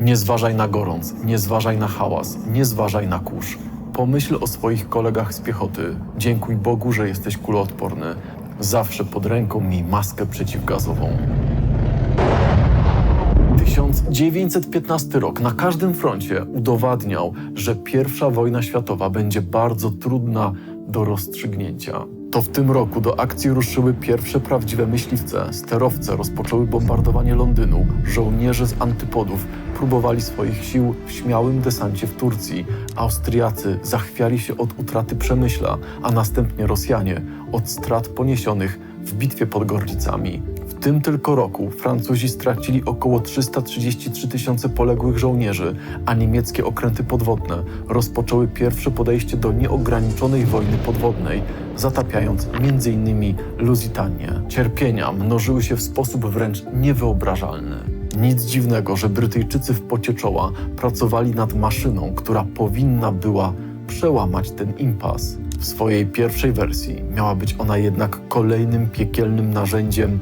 Nie zważaj na gorąc, nie zważaj na hałas, nie zważaj na kurz. Pomyśl o swoich kolegach z piechoty. Dziękuj Bogu, że jesteś kuloodporny. Zawsze pod ręką miej maskę przeciwgazową. 1915 rok na każdym froncie udowadniał, że pierwsza wojna światowa będzie bardzo trudna do rozstrzygnięcia. To w tym roku do akcji ruszyły pierwsze prawdziwe myśliwce. Sterowce rozpoczęły bombardowanie Londynu. Żołnierze z antypodów próbowali swoich sił w śmiałym desancie w Turcji. Austriacy zachwiali się od utraty Przemyśla, a następnie Rosjanie od strat poniesionych w bitwie pod Gorlicami. W tym tylko roku Francuzi stracili około 333 tysiące poległych żołnierzy, a niemieckie okręty podwodne rozpoczęły pierwsze podejście do nieograniczonej wojny podwodnej, zatapiając m.in. Lusitanię. Cierpienia mnożyły się w sposób wręcz niewyobrażalny. Nic dziwnego, że Brytyjczycy w pocie czoła pracowali nad maszyną, która powinna była przełamać ten impas. W swojej pierwszej wersji miała być ona jednak kolejnym piekielnym narzędziem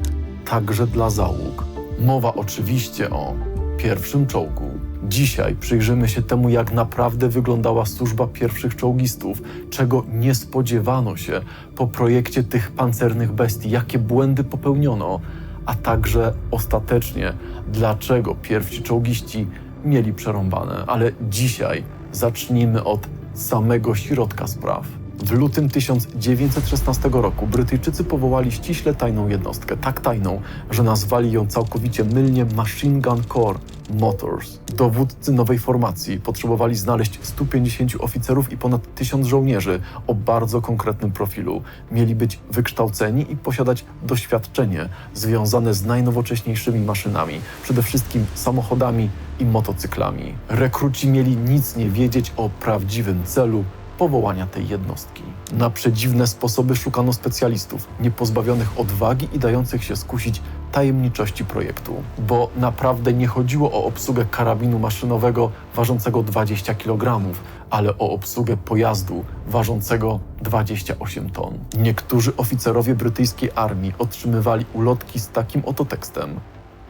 także dla załóg. Mowa oczywiście o pierwszym czołgu. Dzisiaj przyjrzymy się temu, jak naprawdę wyglądała służba pierwszych czołgistów, czego nie spodziewano się po projekcie tych pancernych bestii, jakie błędy popełniono, a także ostatecznie, dlaczego pierwsi czołgiści mieli przerąbane. Ale dzisiaj zacznijmy od samego środka spraw. W lutym 1916 roku Brytyjczycy powołali ściśle tajną jednostkę, tak tajną, że nazwali ją całkowicie mylnie Machine Gun Corps Motors. Dowódcy nowej formacji potrzebowali znaleźć 150 oficerów i ponad 1000 żołnierzy o bardzo konkretnym profilu. Mieli być wykształceni i posiadać doświadczenie związane z najnowocześniejszymi maszynami, przede wszystkim samochodami i motocyklami. Rekruci mieli nic nie wiedzieć o prawdziwym celu powołania tej jednostki. Na przedziwne sposoby szukano specjalistów, niepozbawionych odwagi i dających się skusić tajemniczości projektu. Bo naprawdę nie chodziło o obsługę karabinu maszynowego ważącego 20 kg, ale o obsługę pojazdu ważącego 28 ton. Niektórzy oficerowie brytyjskiej armii otrzymywali ulotki z takim oto tekstem.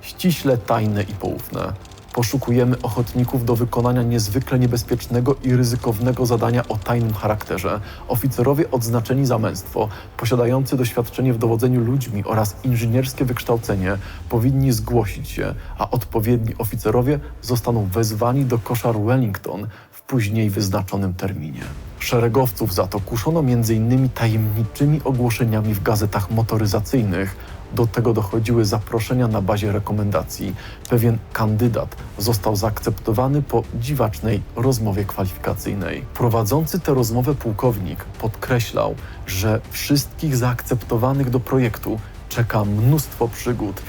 Ściśle tajne i poufne. Poszukujemy ochotników do wykonania niezwykle niebezpiecznego i ryzykownego zadania o tajnym charakterze. Oficerowie odznaczeni za męstwo, posiadający doświadczenie w dowodzeniu ludźmi oraz inżynierskie wykształcenie, powinni zgłosić się, a odpowiedni oficerowie zostaną wezwani do koszar Wellington w później wyznaczonym terminie. Szeregowców za to kuszono m.in. tajemniczymi ogłoszeniami w gazetach motoryzacyjnych, do tego dochodziły zaproszenia na bazie rekomendacji. Pewien kandydat został zaakceptowany po dziwacznej rozmowie kwalifikacyjnej. Prowadzący tę rozmowę pułkownik podkreślał, że wszystkich zaakceptowanych do projektu czeka mnóstwo przygód.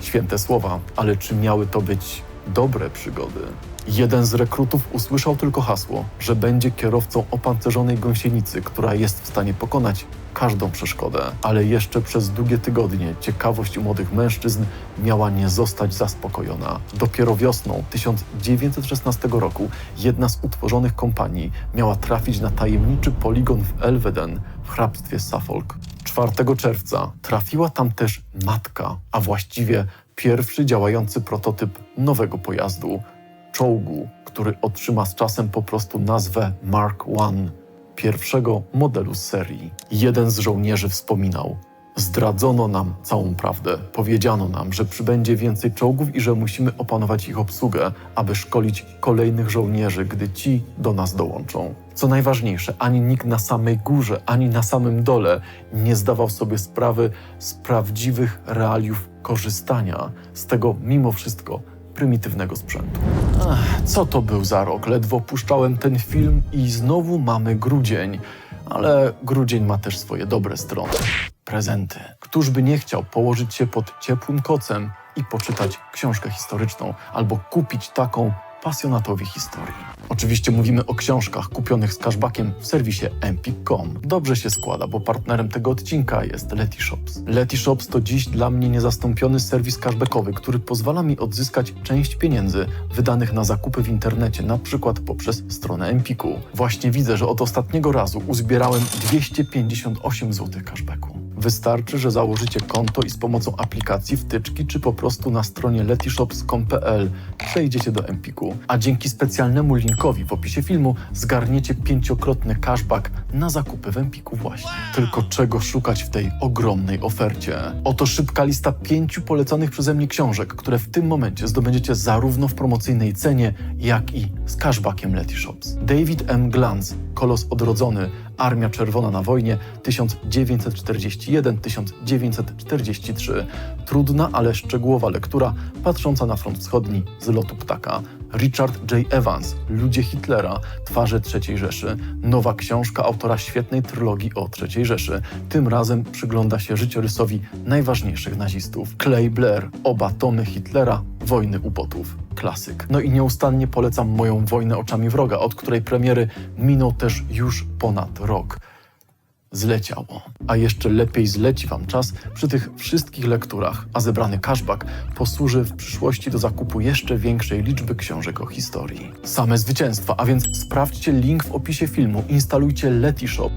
Święte słowa, ale czy miały to być dobre przygody? Jeden z rekrutów usłyszał tylko hasło, że będzie kierowcą opancerzonej gąsienicy, która jest w stanie pokonać każdą przeszkodę. Ale jeszcze przez długie tygodnie ciekawość młodych mężczyzn miała nie zostać zaspokojona. Dopiero wiosną 1916 roku jedna z utworzonych kompanii miała trafić na tajemniczy poligon w Elveden w hrabstwie Suffolk. 4 czerwca trafiła tam też matka, a właściwie pierwszy działający prototyp nowego pojazdu czołgu, który otrzyma z czasem po prostu nazwę Mark I, pierwszego modelu serii. Jeden z żołnierzy wspominał: Zdradzono nam całą prawdę. Powiedziano nam, że przybędzie więcej czołgów i że musimy opanować ich obsługę, aby szkolić kolejnych żołnierzy, gdy ci do nas dołączą. Co najważniejsze, ani nikt na samej górze, ani na samym dole nie zdawał sobie sprawy z prawdziwych realiów korzystania z tego mimo wszystko prymitywnego sprzętu. Ach, co to był za rok? Ledwo puszczałem ten film i znowu mamy grudzień. Ale grudzień ma też swoje dobre strony. Prezenty. Któż by nie chciał położyć się pod ciepłym kocem i poczytać książkę historyczną, albo kupić taką pasjonatowi historii. Oczywiście mówimy o książkach kupionych z cashbackiem w serwisie empik.com. Dobrze się składa, bo partnerem tego odcinka jest Letyshops. Letyshops to dziś dla mnie niezastąpiony serwis cashbackowy, który pozwala mi odzyskać część pieniędzy wydanych na zakupy w internecie, na przykład poprzez stronę Empiku. Właśnie widzę, że od ostatniego razu uzbierałem 258 zł cashbacku. Wystarczy, że założycie konto i z pomocą aplikacji wtyczki, czy po prostu na stronie letyshops.com.pl przejdziecie do Empiku, a dzięki specjalnemu linkowi w opisie filmu zgarniecie pięciokrotny cashback na zakupy w Empiku właśnie. Tylko czego szukać w tej ogromnej ofercie? Oto szybka lista pięciu polecanych przeze mnie książek, które w tym momencie zdobędziecie zarówno w promocyjnej cenie, jak i z cashbackiem Letyshops. David M. Glantz, Kolos Odrodzony, Armia Czerwona na wojnie 1941-1943. Trudna, ale szczegółowa lektura patrząca na front wschodni z lotu ptaka. Richard J. Evans, Ludzie Hitlera, Twarze III Rzeszy. Nowa książka autora świetnej trylogii o III Rzeszy. Tym razem przygląda się życiorysowi najważniejszych nazistów. Clay Blair, oba tomy Hitlera, Wojny ubotów. Klasyk. No i nieustannie polecam moją Wojnę oczami wroga, od której premiery minął też już ponad rok zleciało. A jeszcze lepiej zleci Wam czas przy tych wszystkich lekturach, a zebrany cashback posłuży w przyszłości do zakupu jeszcze większej liczby książek o historii. Same zwycięstwa, a więc sprawdźcie link w opisie filmu, instalujcie Letishop,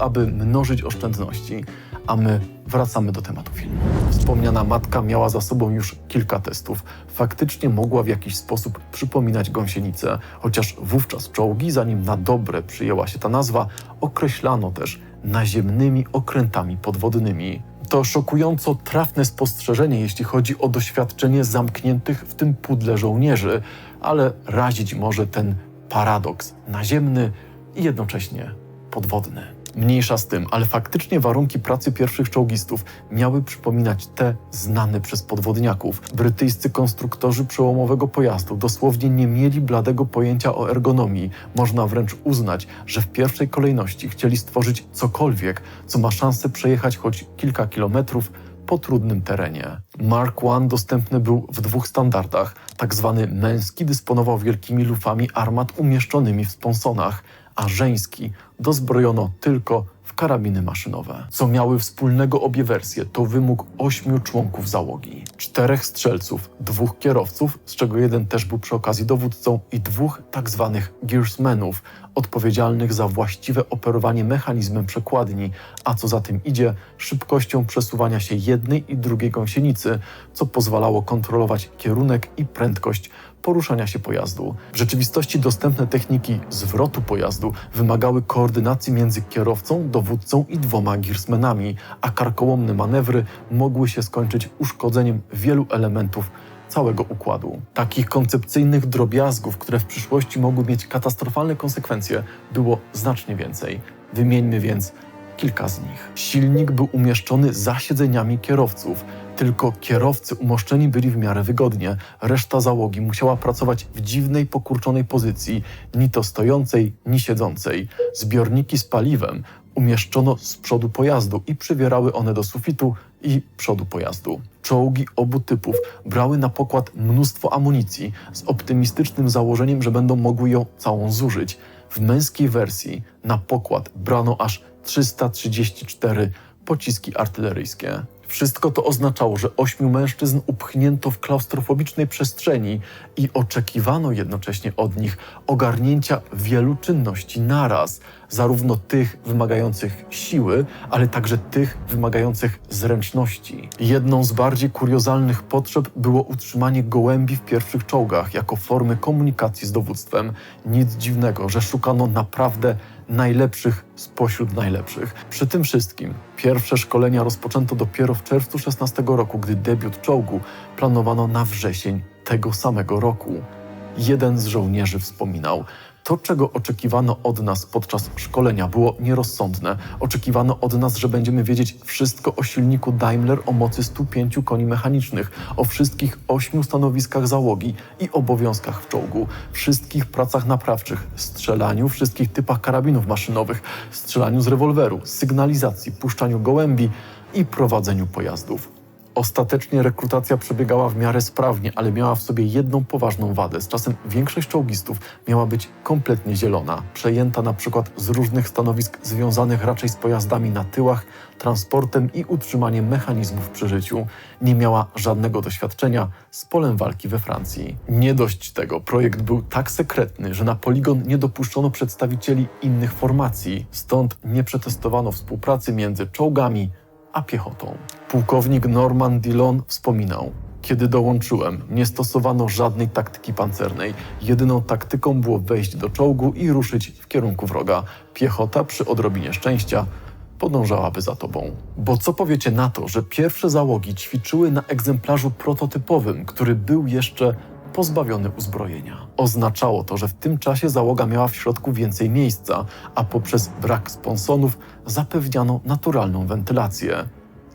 aby mnożyć oszczędności, a my wracamy do tematu filmu. Wspomniana matka miała za sobą już kilka testów. Faktycznie mogła w jakiś sposób przypominać gąsienicę, chociaż wówczas czołgi, zanim na dobre przyjęła się ta nazwa, określano też naziemnymi okrętami podwodnymi. To szokująco trafne spostrzeżenie, jeśli chodzi o doświadczenie zamkniętych w tym pudle żołnierzy, ale razić może ten paradoks naziemny i jednocześnie podwodny. Mniejsza z tym, ale faktycznie warunki pracy pierwszych czołgistów miały przypominać te znane przez podwodniaków. Brytyjscy konstruktorzy przełomowego pojazdu dosłownie nie mieli bladego pojęcia o ergonomii. Można wręcz uznać, że w pierwszej kolejności chcieli stworzyć cokolwiek, co ma szansę przejechać choć kilka kilometrów po trudnym terenie. Mark I dostępny był w dwóch standardach. Tak zwany męski dysponował wielkimi lufami armat umieszczonymi w sponsonach, a żeński dozbrojono tylko w karabiny maszynowe. Co miały wspólnego obie wersje, to wymóg ośmiu członków załogi. Czterech strzelców, dwóch kierowców, z czego jeden też był przy okazji dowódcą, i dwóch tak zwanych gearsmenów, odpowiedzialnych za właściwe operowanie mechanizmem przekładni, a co za tym idzie, szybkością przesuwania się jednej i drugiej gąsienicy, co pozwalało kontrolować kierunek i prędkość poruszania się pojazdu. W rzeczywistości dostępne techniki zwrotu pojazdu wymagały koordynacji między kierowcą, dowódcą i dwoma gearsmenami, a karkołomne manewry mogły się skończyć uszkodzeniem wielu elementów całego układu. Takich koncepcyjnych drobiazgów, które w przyszłości mogły mieć katastrofalne konsekwencje, było znacznie więcej. Wymieńmy więc kilka z nich. Silnik był umieszczony za siedzeniami kierowców. Tylko kierowcy umoszczeni byli w miarę wygodnie. Reszta załogi musiała pracować w dziwnej, pokurczonej pozycji, ni to stojącej, ni siedzącej. Zbiorniki z paliwem umieszczono z przodu pojazdu i przywierały one do sufitu i przodu pojazdu. Czołgi obu typów brały na pokład mnóstwo amunicji z optymistycznym założeniem, że będą mogły ją całą zużyć. W męskiej wersji na pokład brano aż 334 pociski artyleryjskie. Wszystko to oznaczało, że ośmiu mężczyzn upchnięto w klaustrofobicznej przestrzeni i oczekiwano jednocześnie od nich ogarnięcia wielu czynności naraz, zarówno tych wymagających siły, ale także tych wymagających zręczności. Jedną z bardziej kuriozalnych potrzeb było utrzymanie gołębi w pierwszych czołgach jako formy komunikacji z dowództwem. Nic dziwnego, że szukano naprawdę najlepszych spośród najlepszych. Przy tym wszystkim pierwsze szkolenia rozpoczęto dopiero w czerwcu 16 roku, gdy debiut czołgu planowano na wrzesień tego samego roku. Jeden z żołnierzy wspominał: To, czego oczekiwano od nas podczas szkolenia, było nierozsądne. Oczekiwano od nas, że będziemy wiedzieć wszystko o silniku Daimler o mocy 105 koni mechanicznych, o wszystkich ośmiu stanowiskach załogi i obowiązkach w czołgu, wszystkich pracach naprawczych, strzelaniu, wszystkich typach karabinów maszynowych, strzelaniu z rewolweru, sygnalizacji, puszczaniu gołębi i prowadzeniu pojazdów. Ostatecznie rekrutacja przebiegała w miarę sprawnie, ale miała w sobie jedną poważną wadę. Z czasem większość czołgistów miała być kompletnie zielona, przejęta na przykład z różnych stanowisk związanych raczej z pojazdami na tyłach, transportem i utrzymaniem mechanizmów przy życiu. Nie miała żadnego doświadczenia z polem walki we Francji. Nie dość tego, projekt był tak sekretny, że na poligon nie dopuszczono przedstawicieli innych formacji, stąd nie przetestowano współpracy między czołgami a piechotą. Pułkownik Norman Dillon wspominał: Kiedy dołączyłem, nie stosowano żadnej taktyki pancernej. Jedyną taktyką było wejść do czołgu i ruszyć w kierunku wroga. Piechota, przy odrobinie szczęścia, podążałaby za tobą. Bo co powiecie na to, że pierwsze załogi ćwiczyły na egzemplarzu prototypowym, który był jeszcze pozbawiony uzbrojenia. Oznaczało to, że w tym czasie załoga miała w środku więcej miejsca, a poprzez brak sponsonów zapewniano naturalną wentylację.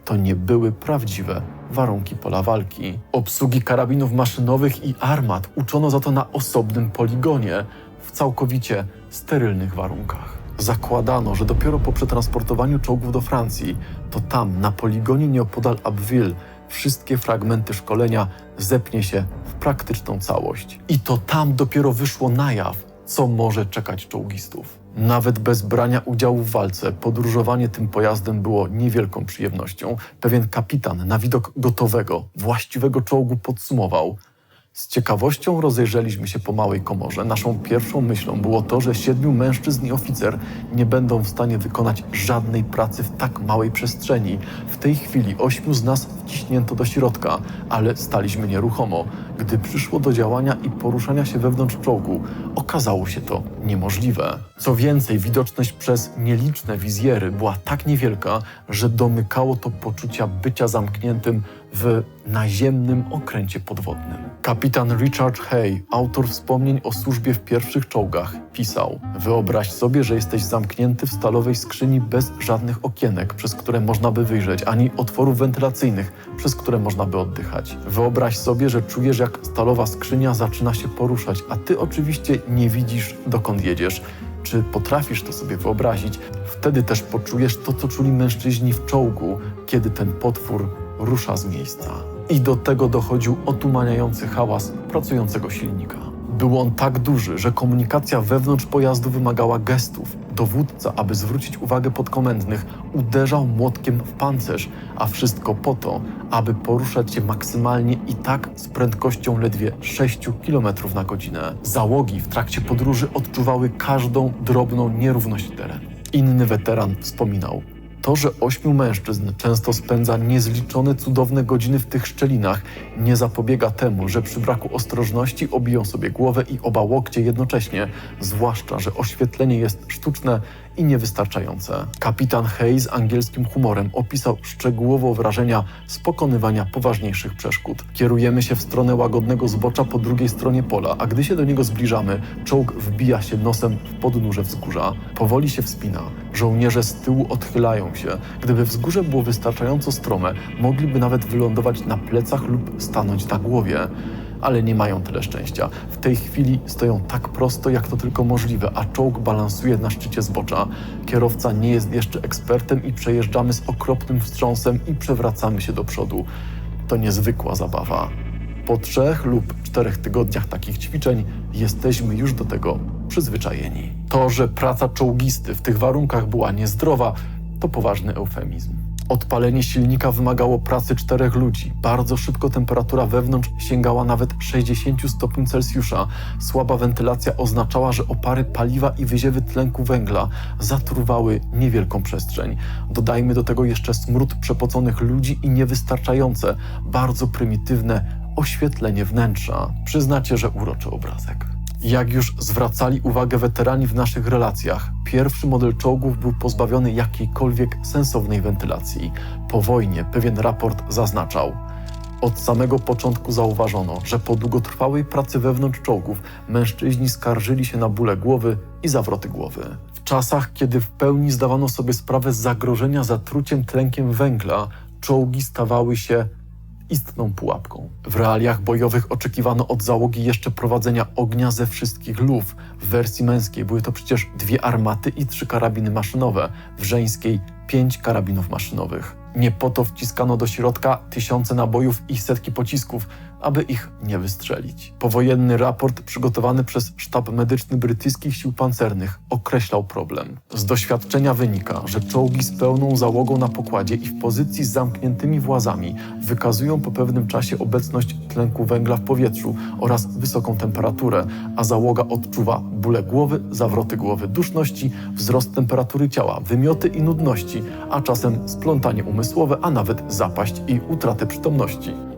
To nie były prawdziwe warunki pola walki. Obsługi karabinów maszynowych i armat uczono za to na osobnym poligonie, w całkowicie sterylnych warunkach. Zakładano, że dopiero po przetransportowaniu czołgów do Francji, to tam, na poligonie nieopodal Abbeville, wszystkie fragmenty szkolenia zepnie się w praktyczną całość. I to tam dopiero wyszło na jaw, co może czekać czołgistów. Nawet bez brania udziału w walce, podróżowanie tym pojazdem było niewielką przyjemnością. Pewien kapitan na widok gotowego, właściwego czołgu podsumował – z ciekawością rozejrzeliśmy się po małej komorze. Naszą pierwszą myślą było to, że siedmiu mężczyzn i oficer nie będą w stanie wykonać żadnej pracy w tak małej przestrzeni. W tej chwili ośmiu z nas wciśnięto do środka, ale staliśmy nieruchomo. Gdy przyszło do działania i poruszania się wewnątrz czołgu, okazało się to niemożliwe. Co więcej, widoczność przez nieliczne wizjery była tak niewielka, że domykało to poczucia bycia zamkniętym w naziemnym okręcie podwodnym. Kapitan Richard Hay, autor wspomnień o służbie w pierwszych czołgach, pisał: Wyobraź sobie, że jesteś zamknięty w stalowej skrzyni bez żadnych okienek, przez które można by wyjrzeć, ani otworów wentylacyjnych, przez które można by oddychać. Wyobraź sobie, że czujesz, jak stalowa skrzynia zaczyna się poruszać, a ty oczywiście nie widzisz, dokąd jedziesz. Czy potrafisz to sobie wyobrazić? Wtedy też poczujesz to, co czuli mężczyźni w czołgu, kiedy ten potwór rusza z miejsca. I do tego dochodził otumaniający hałas pracującego silnika. Był on tak duży, że komunikacja wewnątrz pojazdu wymagała gestów. Dowódca, aby zwrócić uwagę podkomendnych, uderzał młotkiem w pancerz, a wszystko po to, aby poruszać się maksymalnie i tak z prędkością ledwie 6 km na godzinę. Załogi w trakcie podróży odczuwały każdą drobną nierówność terenu. Inny weteran wspominał: to, że ośmiu mężczyzn często spędza niezliczone cudowne godziny w tych szczelinach, nie zapobiega temu, że przy braku ostrożności obiją sobie głowę i oba łokcie jednocześnie, zwłaszcza, że oświetlenie jest sztuczne i niewystarczające. Kapitan Hayes angielskim humorem opisał szczegółowo wrażenia z pokonywania poważniejszych przeszkód. Kierujemy się w stronę łagodnego zbocza po drugiej stronie pola, a gdy się do niego zbliżamy, czołg wbija się nosem w podnóże wzgórza. Powoli się wspina. Żołnierze z tyłu odchylają się. Gdyby wzgórze było wystarczająco strome, mogliby nawet wylądować na plecach lub stanąć na głowie ale nie mają tyle szczęścia. W tej chwili stoją tak prosto, jak to tylko możliwe, a czołg balansuje na szczycie zbocza. Kierowca nie jest jeszcze ekspertem i przejeżdżamy z okropnym wstrząsem i przewracamy się do przodu. To niezwykła zabawa. Po trzech lub czterech tygodniach takich ćwiczeń jesteśmy już do tego przyzwyczajeni. To, że praca czołgisty w tych warunkach była niezdrowa, to poważny eufemizm. Odpalenie silnika wymagało pracy czterech ludzi. Bardzo szybko temperatura wewnątrz sięgała nawet 60 stopni Celsjusza. Słaba wentylacja oznaczała, że opary paliwa i wyziewy tlenku węgla zatruwały niewielką przestrzeń. Dodajmy do tego jeszcze smród przepoconych ludzi i niewystarczające, bardzo prymitywne oświetlenie wnętrza. Przyznacie, że uroczy obrazek. Jak już zwracali uwagę weterani w naszych relacjach, pierwszy model czołgów był pozbawiony jakiejkolwiek sensownej wentylacji. Po wojnie pewien raport zaznaczał, od samego początku zauważono, że po długotrwałej pracy wewnątrz czołgów mężczyźni skarżyli się na bóle głowy i zawroty głowy. W czasach, kiedy w pełni zdawano sobie sprawę z zagrożenia zatruciem tlenkiem węgla, czołgi stawały się istną pułapką. W realiach bojowych oczekiwano od załogi jeszcze prowadzenia ognia ze wszystkich luf. W wersji męskiej były to przecież dwie armaty i trzy karabiny maszynowe, w żeńskiej pięć karabinów maszynowych. Nie po to wciskano do środka tysiące nabojów i setki pocisków, aby ich nie wystrzelić. Powojenny raport przygotowany przez sztab medyczny brytyjskich sił pancernych określał problem. Z doświadczenia wynika, że czołgi z pełną załogą na pokładzie i w pozycji z zamkniętymi włazami wykazują po pewnym czasie obecność tlenku węgla w powietrzu oraz wysoką temperaturę, a załoga odczuwa bóle głowy, zawroty głowy, duszności, wzrost temperatury ciała, wymioty i nudności, a czasem splątanie umysłowe, a nawet zapaść i utratę przytomności.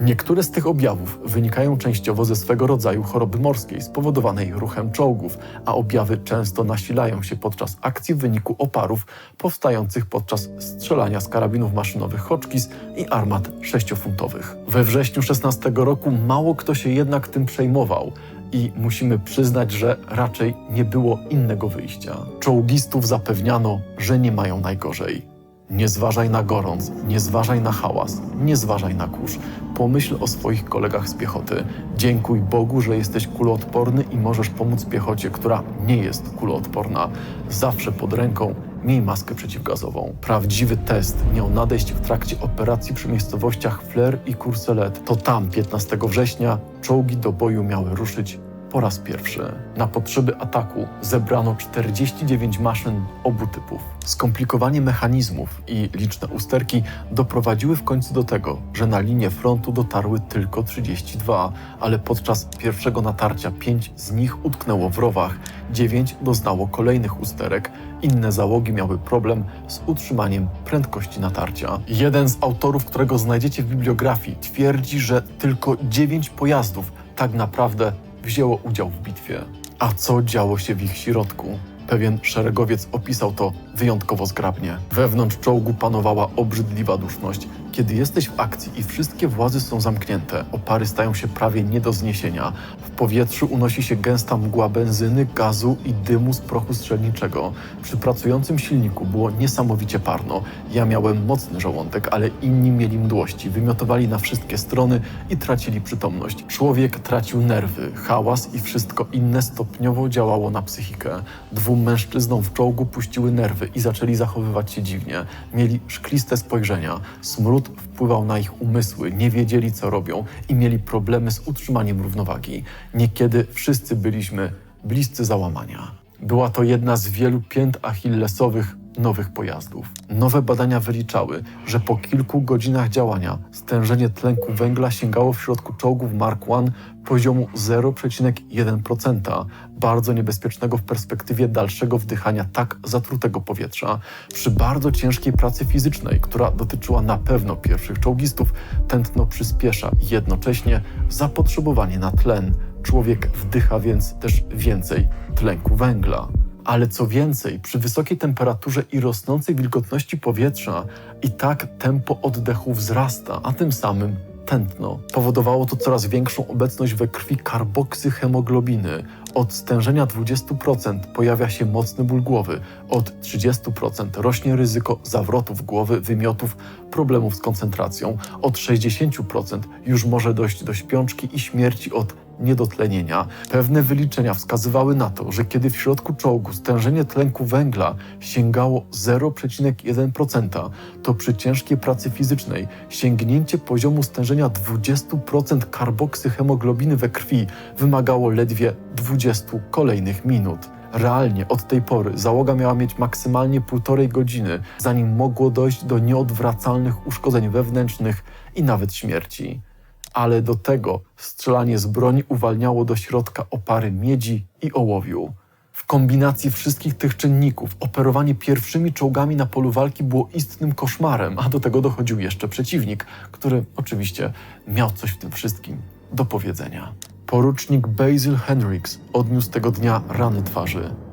Niektóre z tych objawów wynikają częściowo ze swego rodzaju choroby morskiej spowodowanej ruchem czołgów, a objawy często nasilają się podczas akcji w wyniku oparów powstających podczas strzelania z karabinów maszynowych Hotchkiss i armat sześciofuntowych. We wrześniu 16 roku mało kto się jednak tym przejmował i musimy przyznać, że raczej nie było innego wyjścia. Czołgistów zapewniano, że nie mają najgorzej. Nie zważaj na gorąc, nie zważaj na hałas, nie zważaj na kurz. Pomyśl o swoich kolegach z piechoty. Dziękuj Bogu, że jesteś kuloodporny i możesz pomóc piechocie, która nie jest kuloodporna. Zawsze pod ręką miej maskę przeciwgazową. Prawdziwy test miał nadejść w trakcie operacji przy miejscowościach Flair i Courcelette. To tam 15 września czołgi do boju miały ruszyć po raz pierwszy. Na potrzeby ataku zebrano 49 maszyn obu typów. Skomplikowanie mechanizmów i liczne usterki doprowadziły w końcu do tego, że na linię frontu dotarły tylko 32, ale podczas pierwszego natarcia 5 z nich utknęło w rowach, 9 doznało kolejnych usterek, inne załogi miały problem z utrzymaniem prędkości natarcia. Jeden z autorów, którego znajdziecie w bibliografii, twierdzi, że tylko 9 pojazdów tak naprawdę wzięło udział w bitwie. A co działo się w ich środku? Pewien szeregowiec opisał to wyjątkowo zgrabnie. Wewnątrz czołgu panowała obrzydliwa duszność. Kiedy jesteś w akcji i wszystkie włazy są zamknięte, opary stają się prawie nie do zniesienia. W powietrzu unosi się gęsta mgła benzyny, gazu i dymu z prochu strzelniczego. Przy pracującym silniku było niesamowicie parno. Ja miałem mocny żołądek, ale inni mieli mdłości, wymiotowali na wszystkie strony i tracili przytomność. Człowiek tracił nerwy, hałas i wszystko inne stopniowo działało na psychikę. Dwóm mężczyznom w czołgu puściły nerwy i zaczęli zachowywać się dziwnie. Mieli szkliste spojrzenia. Smród wpływał na ich umysły, nie wiedzieli co robią i mieli problemy z utrzymaniem równowagi. Niekiedy wszyscy byliśmy bliscy załamania. Była to jedna z wielu pięt achillesowych nowych pojazdów. Nowe badania wyliczały, że po kilku godzinach działania stężenie tlenku węgla sięgało w środku czołgów Mark I poziomu 0,1%, bardzo niebezpiecznego w perspektywie dalszego wdychania tak zatrutego powietrza. Przy bardzo ciężkiej pracy fizycznej, która dotyczyła na pewno pierwszych czołgistów, tętno przyspiesza jednocześnie zapotrzebowanie na tlen. Człowiek wdycha więc też więcej tlenku węgla. Ale co więcej, przy wysokiej temperaturze i rosnącej wilgotności powietrza, i tak tempo oddechu wzrasta, a tym samym tętno. Powodowało to coraz większą obecność we krwi karboksyhemoglobiny. Od stężenia 20% pojawia się mocny ból głowy, od 30% rośnie ryzyko zawrotów głowy, wymiotów, problemów z koncentracją, od 60% już może dojść do śpiączki i śmierci od niedotlenienia. Pewne wyliczenia wskazywały na to, że kiedy w środku czołgu stężenie tlenku węgla sięgało 0,1%, to przy ciężkiej pracy fizycznej sięgnięcie poziomu stężenia 20% karboksyhemoglobiny we krwi wymagało ledwie 20 kolejnych minut. Realnie od tej pory załoga miała mieć maksymalnie półtorej godziny, zanim mogło dojść do nieodwracalnych uszkodzeń wewnętrznych i nawet śmierci ale do tego strzelanie z broni uwalniało do środka opary miedzi i ołowiu. W kombinacji wszystkich tych czynników operowanie pierwszymi czołgami na polu walki było istnym koszmarem, a do tego dochodził jeszcze przeciwnik, który oczywiście miał coś w tym wszystkim do powiedzenia. Porucznik Basil Henricks odniósł tego dnia rany twarzy.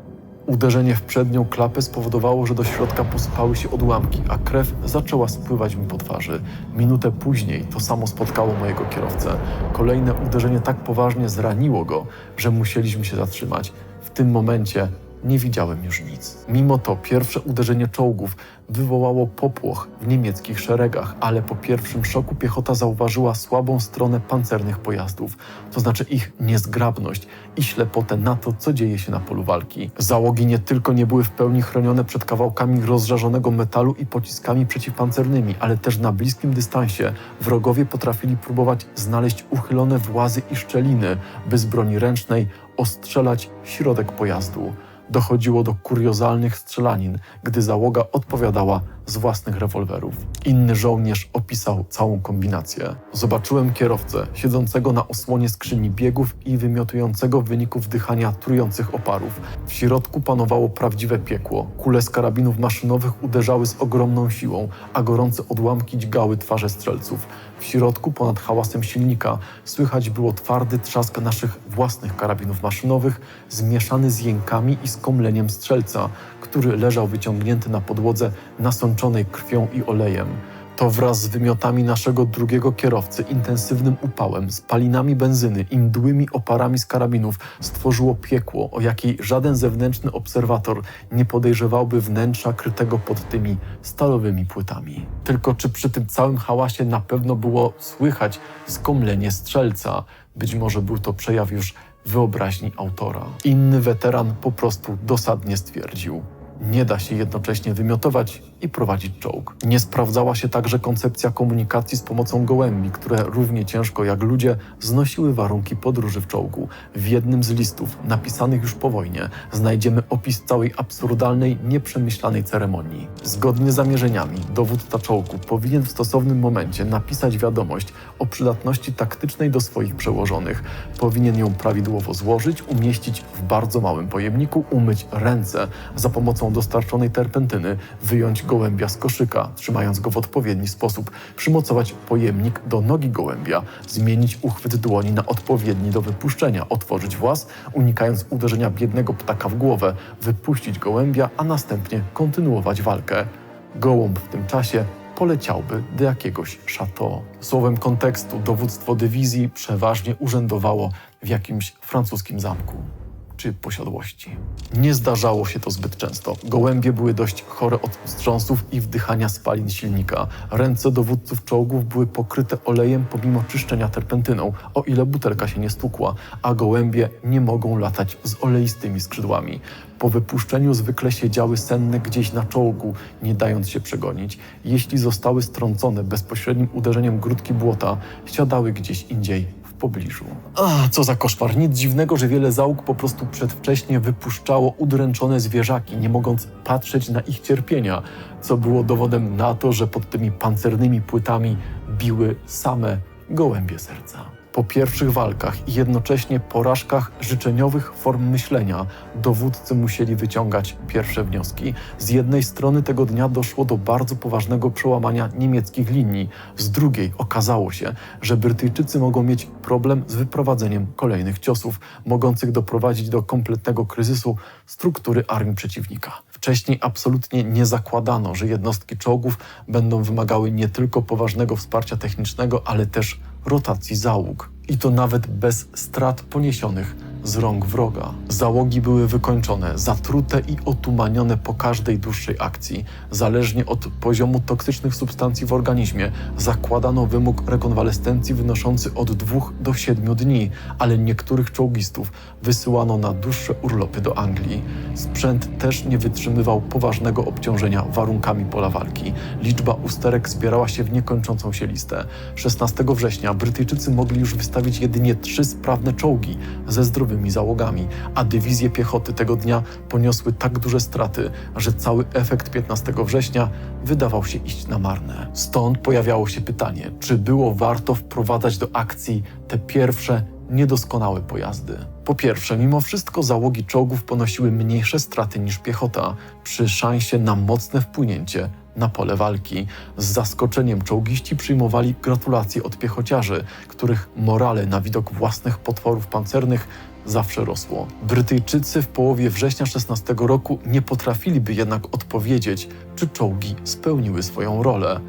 Uderzenie w przednią klapę spowodowało, że do środka posypały się odłamki, a krew zaczęła spływać mi po twarzy. Minutę później to samo spotkało mojego kierowcę. Kolejne uderzenie tak poważnie zraniło go, że musieliśmy się zatrzymać. W tym momencie nie widziałem już nic. Mimo to pierwsze uderzenie czołgów wywołało popłoch w niemieckich szeregach, ale po pierwszym szoku piechota zauważyła słabą stronę pancernych pojazdów, to znaczy ich niezgrabność i ślepotę na to, co dzieje się na polu walki. Załogi nie tylko nie były w pełni chronione przed kawałkami rozżarzonego metalu i pociskami przeciwpancernymi, ale też na bliskim dystansie wrogowie potrafili próbować znaleźć uchylone włazy i szczeliny, by z broni ręcznej ostrzelać środek pojazdu dochodziło do kuriozalnych strzelanin, gdy załoga odpowiadała z własnych rewolwerów. Inny żołnierz opisał całą kombinację. Zobaczyłem kierowcę siedzącego na osłonie skrzyni biegów i wymiotującego w wyniku wdychania trujących oparów. W środku panowało prawdziwe piekło. Kule z karabinów maszynowych uderzały z ogromną siłą, a gorące odłamki dźgały twarze strzelców. W środku, ponad hałasem silnika, słychać było twardy trzask naszych własnych karabinów maszynowych, zmieszany z jękami i skomleniem strzelca, który leżał wyciągnięty na podłodze nasączonej krwią i olejem. To wraz z wymiotami naszego drugiego kierowcy, intensywnym upałem, spalinami benzyny i mdłymi oparami z karabinów stworzyło piekło, o jakiej żaden zewnętrzny obserwator nie podejrzewałby wnętrza krytego pod tymi stalowymi płytami. Tylko czy przy tym całym hałasie na pewno było słychać skomlenie strzelca? Być może był to przejaw już wyobraźni autora. Inny weteran po prostu dosadnie stwierdził: Nie da się jednocześnie wymiotować i prowadzić czołg. Nie sprawdzała się także koncepcja komunikacji z pomocą gołębi, które równie ciężko jak ludzie znosiły warunki podróży w czołgu. W jednym z listów, napisanych już po wojnie, znajdziemy opis całej absurdalnej, nieprzemyślanej ceremonii. Zgodnie z zamierzeniami, dowódca czołgu powinien w stosownym momencie napisać wiadomość o przydatności taktycznej do swoich przełożonych. Powinien ją prawidłowo złożyć, umieścić w bardzo małym pojemniku, umyć ręce za pomocą dostarczonej terpentyny, wyjąć gołębia z koszyka, trzymając go w odpowiedni sposób, przymocować pojemnik do nogi gołębia, zmienić uchwyt dłoni na odpowiedni do wypuszczenia, otworzyć włas, unikając uderzenia biednego ptaka w głowę, wypuścić gołębia, a następnie kontynuować walkę. Gołąb w tym czasie poleciałby do jakiegoś chateau. Słowem kontekstu, dowództwo dywizji przeważnie urzędowało w jakimś francuskim zamku czy posiadłości. Nie zdarzało się to zbyt często. Gołębie były dość chore od wstrząsów i wdychania spalin silnika. Ręce dowódców czołgów były pokryte olejem pomimo czyszczenia terpentyną, o ile butelka się nie stukła, a gołębie nie mogą latać z oleistymi skrzydłami. Po wypuszczeniu zwykle siedziały senne gdzieś na czołgu, nie dając się przegonić. Jeśli zostały strącone bezpośrednim uderzeniem grudki błota, siadały gdzieś indziej pobliżu. A, co za koszmar. Nic dziwnego, że wiele załóg po prostu przedwcześnie wypuszczało udręczone zwierzaki, nie mogąc patrzeć na ich cierpienia, co było dowodem na to, że pod tymi pancernymi płytami biły same gołębie serca. Po pierwszych walkach i jednocześnie porażkach życzeniowych form myślenia dowódcy musieli wyciągać pierwsze wnioski. Z jednej strony tego dnia doszło do bardzo poważnego przełamania niemieckich linii, z drugiej okazało się, że Brytyjczycy mogą mieć problem z wyprowadzeniem kolejnych ciosów, mogących doprowadzić do kompletnego kryzysu struktury armii przeciwnika. Wcześniej absolutnie nie zakładano, że jednostki czołgów będą wymagały nie tylko poważnego wsparcia technicznego, ale też rotacji załóg. I to nawet bez strat poniesionych z rąk wroga. Załogi były wykończone, zatrute i otumanione po każdej dłuższej akcji. Zależnie od poziomu toksycznych substancji w organizmie, zakładano wymóg rekonwalescencji wynoszący od dwóch do siedmiu dni, ale niektórych czołgistów wysyłano na dłuższe urlopy do Anglii. Sprzęt też nie wytrzymywał poważnego obciążenia warunkami pola walki. Liczba usterek zbierała się w niekończącą się listę. 16 września Brytyjczycy mogli już wystawić jedynie trzy sprawne czołgi ze załogami, a dywizje piechoty tego dnia poniosły tak duże straty, że cały efekt 15 września wydawał się iść na marne. Stąd pojawiało się pytanie, czy było warto wprowadzać do akcji te pierwsze niedoskonałe pojazdy. Po pierwsze, mimo wszystko załogi czołgów ponosiły mniejsze straty niż piechota, przy szansie na mocne wpłynięcie na pole walki. Z zaskoczeniem czołgiści przyjmowali gratulacje od piechociarzy, których morale na widok własnych potworów pancernych zawsze rosło. Brytyjczycy w połowie września 16 roku nie potrafiliby jednak odpowiedzieć, czy czołgi spełniły swoją rolę.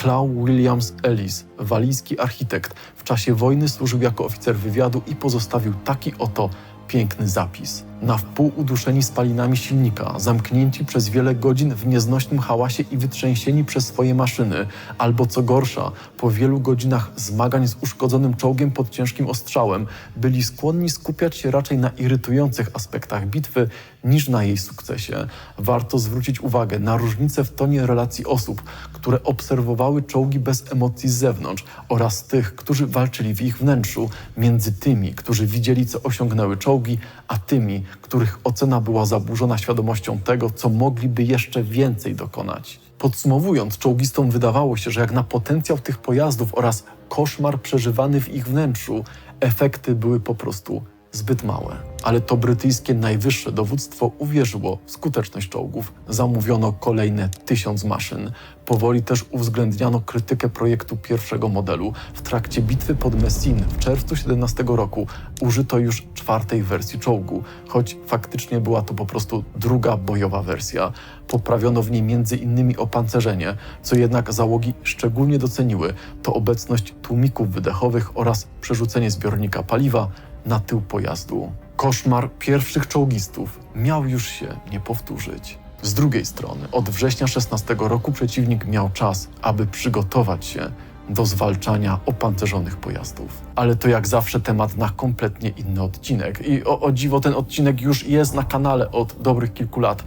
Claw Williams Ellis, walijski architekt, w czasie wojny służył jako oficer wywiadu i pozostawił taki oto piękny zapis. Na wpół uduszeni spalinami silnika, zamknięci przez wiele godzin w nieznośnym hałasie i wytrzęsieni przez swoje maszyny, albo co gorsza, po wielu godzinach zmagań z uszkodzonym czołgiem pod ciężkim ostrzałem, byli skłonni skupiać się raczej na irytujących aspektach bitwy niż na jej sukcesie. Warto zwrócić uwagę na różnicę w tonie relacji osób, które obserwowały czołgi bez emocji z zewnątrz oraz tych, którzy walczyli w ich wnętrzu, między tymi, którzy widzieli, co osiągnęły czołgi, a tymi, których ocena była zaburzona świadomością tego, co mogliby jeszcze więcej dokonać. Podsumowując, czołgistom wydawało się, że jak na potencjał tych pojazdów oraz koszmar przeżywany w ich wnętrzu, efekty były po prostu zbyt małe. Ale to brytyjskie najwyższe dowództwo uwierzyło w skuteczność czołgów. Zamówiono kolejne tysiąc maszyn. Powoli też uwzględniano krytykę projektu pierwszego modelu. W trakcie bitwy pod Messines w czerwcu 17 roku użyto już czwartej wersji czołgu, choć faktycznie była to po prostu druga bojowa wersja. Poprawiono w niej między innymi opancerzenie, co jednak załogi szczególnie doceniły, to obecność tłumików wydechowych oraz przerzucenie zbiornika paliwa na tył pojazdu. Koszmar pierwszych czołgistów miał już się nie powtórzyć. Z drugiej strony, od września 16 roku przeciwnik miał czas, aby przygotować się do zwalczania opancerzonych pojazdów. Ale to jak zawsze temat na kompletnie inny odcinek. I o, o dziwo ten odcinek już jest na kanale od dobrych kilku lat.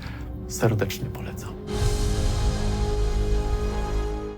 Serdecznie polecam.